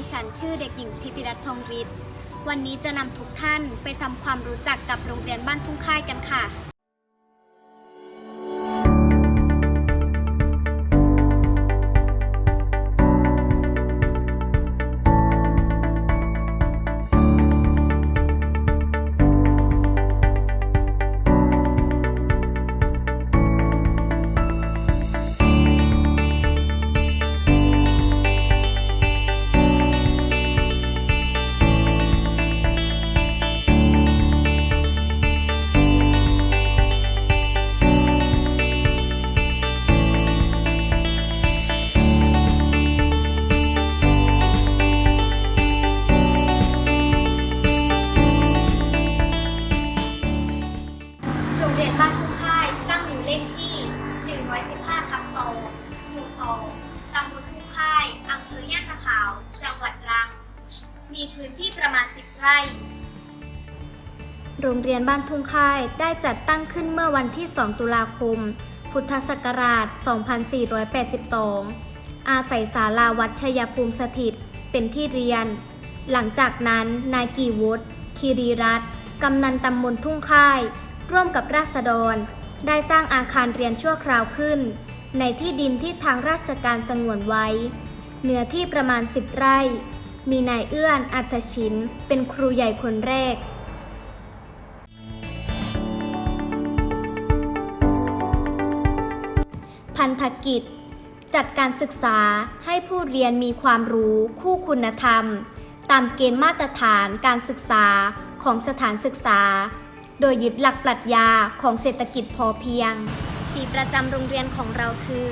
ดิฉันชื่อเด็กหญิงธิติรัตน์ทองฤทธิ์วันนี้จะนำทุกท่านไปทำความรู้จักกับโรงเรียนบ้านทุ่งค่ายกันค่ะ รียนบ้านทุ่งค่ายได้จัดตั้งขึ้นเมื่อวันที่ 2 ตุลาคม พุทธศักราช 2482 อาศัยศาลาวัดชยภูมิสถิต เป็นที่เรียน หลังจากนั้นนายกีวุฒิคีรีรัตน์กำนันตำบลทุ่งค่าย ร่วมกับราษฎร ได้สร้างอาคารเรียนชั่วคราวขึ้น ในที่ดินที่ทางราชการสงวนไว้ เนื้อที่ประมาณ 10 ไร่ มีนายเอื้อนอัตชิน เป็นครูใหญ่คนแรก พันธกิจ จัดการศึกษาให้ผู้เรียนมีความรู้คู่คุณธรรม ตามเกณฑ์มาตรฐานการศึกษาของสถานศึกษา โดยยึดหลักปรัชญาของเศรษฐกิจพอเพียง สีประจำโรงเรียนของเราคือ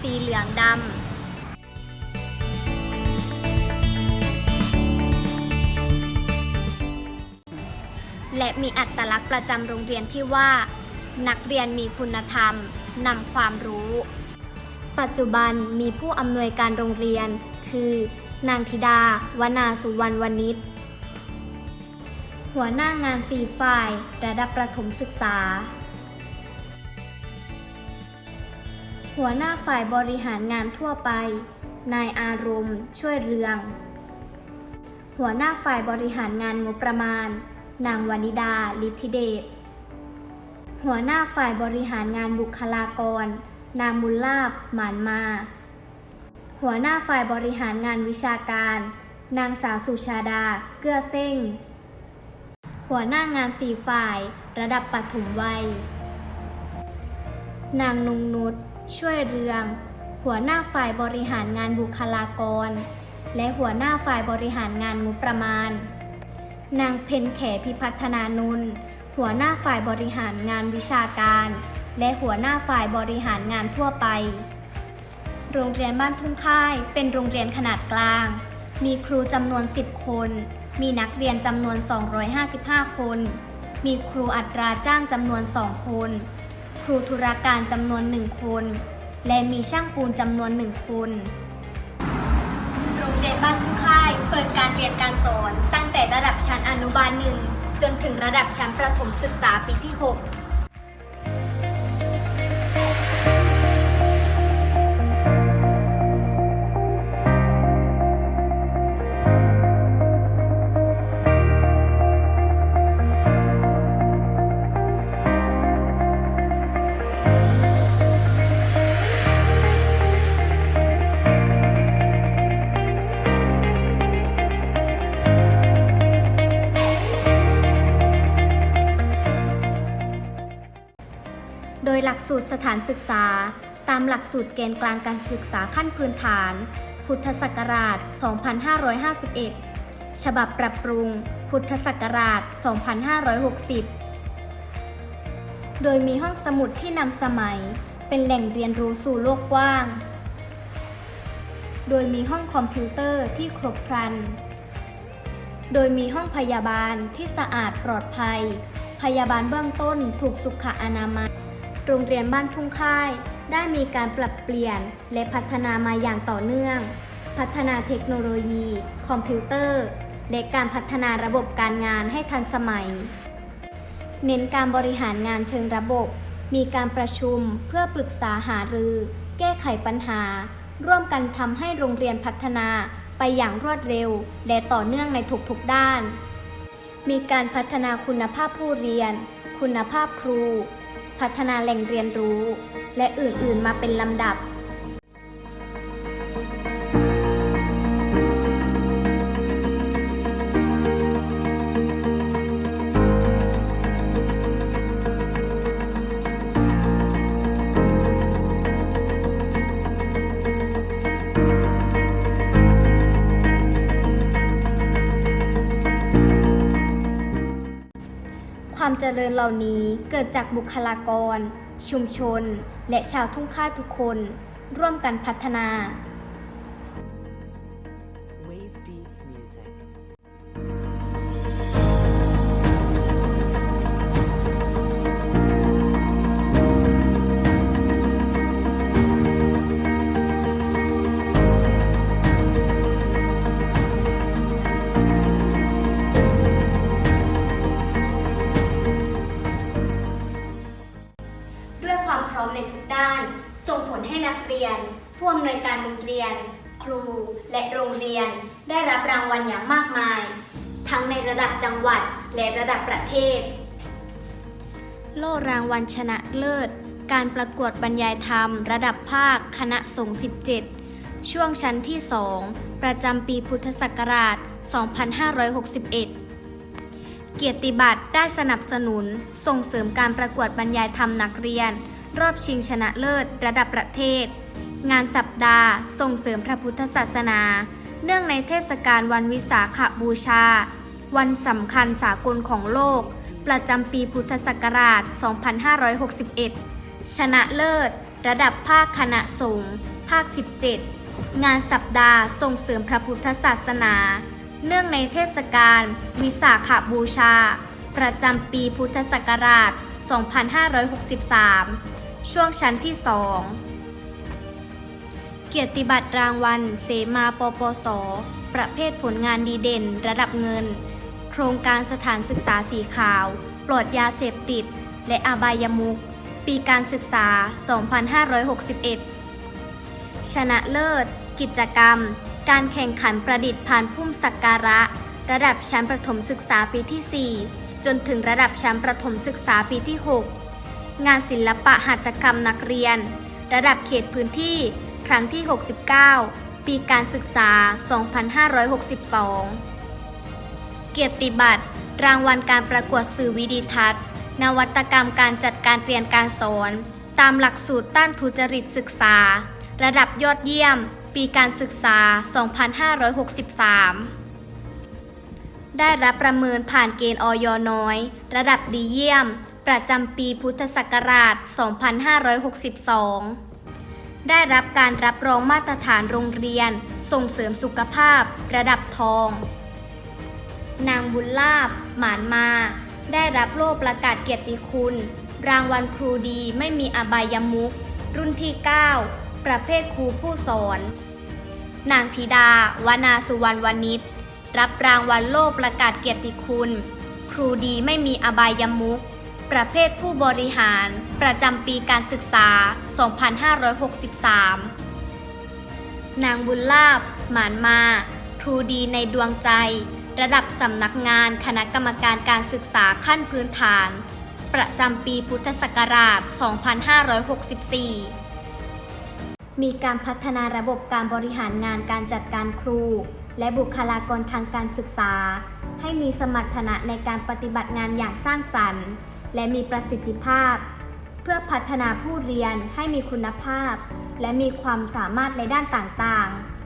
สีเหลืองดำและมีอัตลักษณ์ประจำโรงเรียนที่ว่า นักเรียนมีคุณธรรม นำความรู้ ปัจจุบันมีผู้อำนวยการโรงเรียน คือ นางธิดา วนาสุวรรณวณิชหัวหน้างานสี่ฝ่าย ระดับประถมศึกษา หัวหน้าฝ่ายบริหารงานทั่วไป นายอารมณ์ ช่วยเรือง หัวหน้าฝ่ายบริหารงานงบประมาณ นางวนิดา ลิทธิเดช หัวหน้าฝ่ายบริหารงานบุคลากร นางบุญลาบหมานมา หัวหน้าฝ่ายบริหารงานวิชาการ นางสาวสุชาดา เกื้อเส้ง หัวหน้างานสี่ฝ่าย ระดับปฐมวัย นางนุงนุชช่วยเรือง หัวหน้าฝ่ายบริหารงานบุคลากร และหัวหน้าฝ่ายบริหารงานงบประมาณ นางเพนแขพิพัฒนานุน หัวหน้าฝ่ายบริหารงานวิชาการ และหัวหน้าฝ่ายบริหารงานทั่วไป โรงเรียนบ้านทุ่งค่ายเป็นโรงเรียนขนาดกลาง มีครูจำนวน 10 คน มีนักเรียนจำนวน 255 คน มีครูอัตราจ้างจำนวน 2 คน ครูธุรการจำนวน 1 คน และมีช่างปูนจำนวน 1 คนโรงเรียนบ้านทุ่งค่าย เปิดการเรียนการสอนตั้งแต่ระดับชั้นอนุบาลหนึ่ง จนถึงระดับชั้นประถมศึกษาปีที่ 6 สูตรสถานศึกษา ตามหลักสูตรเกณฑ์กลางการศึกษาขั้นพื้นฐาน พุทธศักราช 2551 ฉบับปรับปรุง พุทธศักราช 2560 โดยมีห้องสมุดที่นำสมัย เป็นแหล่งเรียนรู้สู่โลกกว้าง โดยมีห้องคอมพิวเตอร์ที่ครบครัน โดยมีห้องพยาบาลที่สะอาดปลอดภัยพยาบาลเบื้องต้นถูกสุขอนามัย โรงเรียนบ้านทุ่งค่าย ได้มีการปรับเปลี่ยนและพัฒนามาอย่างต่อเนื่อง พัฒนาเทคโนโลยี คอมพิวเตอร์ และการพัฒนาระบบการงานให้ทันสมัย เน้นการบริหารงานเชิงระบบ มีการประชุมเพื่อปรึกษาหารือ แก้ไขปัญหา ร่วมกันทำให้โรงเรียนพัฒนาไปอย่างรวดเร็ว และต่อเนื่องในทุกๆด้าน มีการพัฒนาคุณภาพผู้เรียน คุณภาพครู พัฒนาแหล่งเรียนรู้ และอื่นๆมาเป็นลำดับ ความเจริญเหล่านี้เกิดจากบุคลากร ชุมชน และชาวทุ่งค่าทุกคน ร่วมกันพัฒนา ร้อมในทุกด้าน ส่งผลให้นักเรียน ผู้อำนวยการโรงเรียน ครู และโรงเรียน ได้รับรางวัลอย่างมากมาย ทั้งในระดับจังหวัดและระดับประเทศ โล่รางวัลชนะเลิศ การประกวดบรรยายธรรม ระดับภาค คณะสงฆ์17 ช่วงชั้นที่ 2 ประจำปีพุทธศักราช 2561เกียรติบัตรได้สนับสนุน ส่งเสริมการประกวดบรรยายธรรมนักเรียน รอบชิงชนะเลิศระดับประเทศ งานสัปดาห์ ส่งเสริมพระพุทธศาสนา เนื่องในเทศกาลวันวิสาขบูชา วันสำคัญสากลของโลก ประจำปีพุทธศักราช 2561 ชนะเลิศ ระดับภาคคณะสงฆ์ภาค 17 งานสัปดาห์ส่งเสริมพระพุทธศาสนา เนื่องในเทศกาลวิสาขบูชา ประจำปีพุทธศักราช 2563 ช่วงชั้นที่2เกียรติบัตรรางวัล เสมาปปส ประเภทผลงานดีเด่น ระดับเงิน โครงการสถานศึกษาสีขาว ปลอดยาเสพติด และอาบายมุขปีการศึกษา 2561 ชนะเลิศ กิจกรรม การแข่งขันประดิษฐ์ผ่านพุ่มสักการะ ระดับชั้นประถมศึกษาปีที่ 4 จนถึงระดับชั้นประถมศึกษาปีที่ 6 งานศิลปะหัตถกรรมนักเรียน ระดับเขตพื้นที่ ครั้งที่ 69 ปีการศึกษา 2562 เกียรติบัตร รางวัลการประกวดสื่อวิดีทัศน์ นวัตกรรมการจัดการเรียนการสอน ตามหลักสูตรต้านทุจริตศึกษา ระดับยอดเยี่ยม ปีการศึกษา 2563ได้รับประเมินผ่านเกณฑ์ออยน้อย ระดับดีเยี่ยม ประจำปีพุทธศักราช 2562 ได้รับการรับรองมาตรฐานโรงเรียน ส่งเสริมสุขภาพ ระดับทอง นางบุญลาบ หมานมา ได้รับโล่ประกาศเกียรติคุณ รางวัลครูดีไม่มีอบายมุขรุ่นที่ 9 ประเภทครูผู้สอน นางธิดา วนาสุวรรณวณิชรับรางวัลโล่ประกาศเกียรติคุณ ครูดีไม่มีอบายมุข ประเภทผู้บริหาร ประจำปีการศึกษา 2563 นางบุญลาบ หมานมา ครูดีในดวงใจ ระดับสำนักงานคณะกรรมการการศึกษาขั้นพื้นฐาน ประจำปีพุทธศักราช 2564 มีการพัฒนาระบบการบริหารงานการจัดการครู และบุคลากรทางการศึกษา ให้มีสมรรถนะในการปฏิบัติงานอย่างสร้างสรรค์ และมีประสิทธิภาพ เพื่อพัฒนาผู้เรียนให้มีคุณภาพ และมีความสามารถในด้านต่างๆ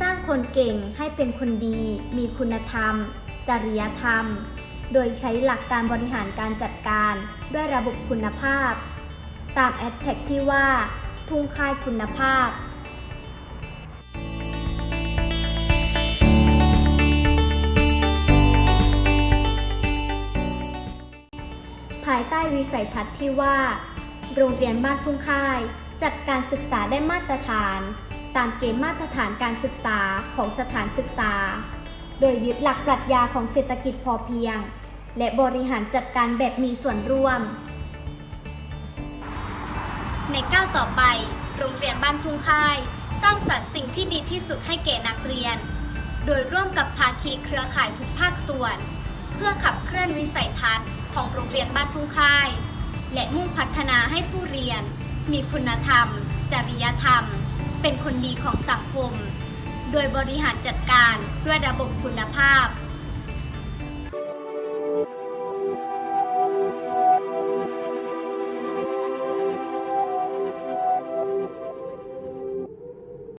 สร้างคนเก่งให้เป็นคนดี มีคุณธรรม จริยธรรม โดยใช้หลักการบริหารการจัดการด้วยระบบคุณภาพ ตามแอดแท็กที่ว่า ทุ่งค่ายคุณภาพ ภายใต้วิสัยทัศน์ที่ว่า โรงเรียนบ้านทุ่งค่าย จัดการศึกษาได้มาตรฐาน ตามเกณฑ์มาตรฐานการศึกษาของสถานศึกษา โดยยึดหลักปรัชญาของเศรษฐกิจพอเพียง และบริหารจัดการแบบมีส่วนร่วม ในก้าวต่อไป โรงเรียนบ้านทุ่งค่าย สร้างสรรค์สิ่งที่ดีที่สุดให้แก่นักเรียน โดยร่วมกับภาคีเครือข่ายทุกภาคส่วน เพื่อขับเคลื่อนวิสัยทัศน์ ของโรงเรียนบ้านทุ่งค่าย และมุ่งพัฒนาให้ผู้เรียน มีคุณธรรม จริยธรรม เป็นคนดีของสังคม โดยบริหารจัดการด้วยระบบคุณภาพ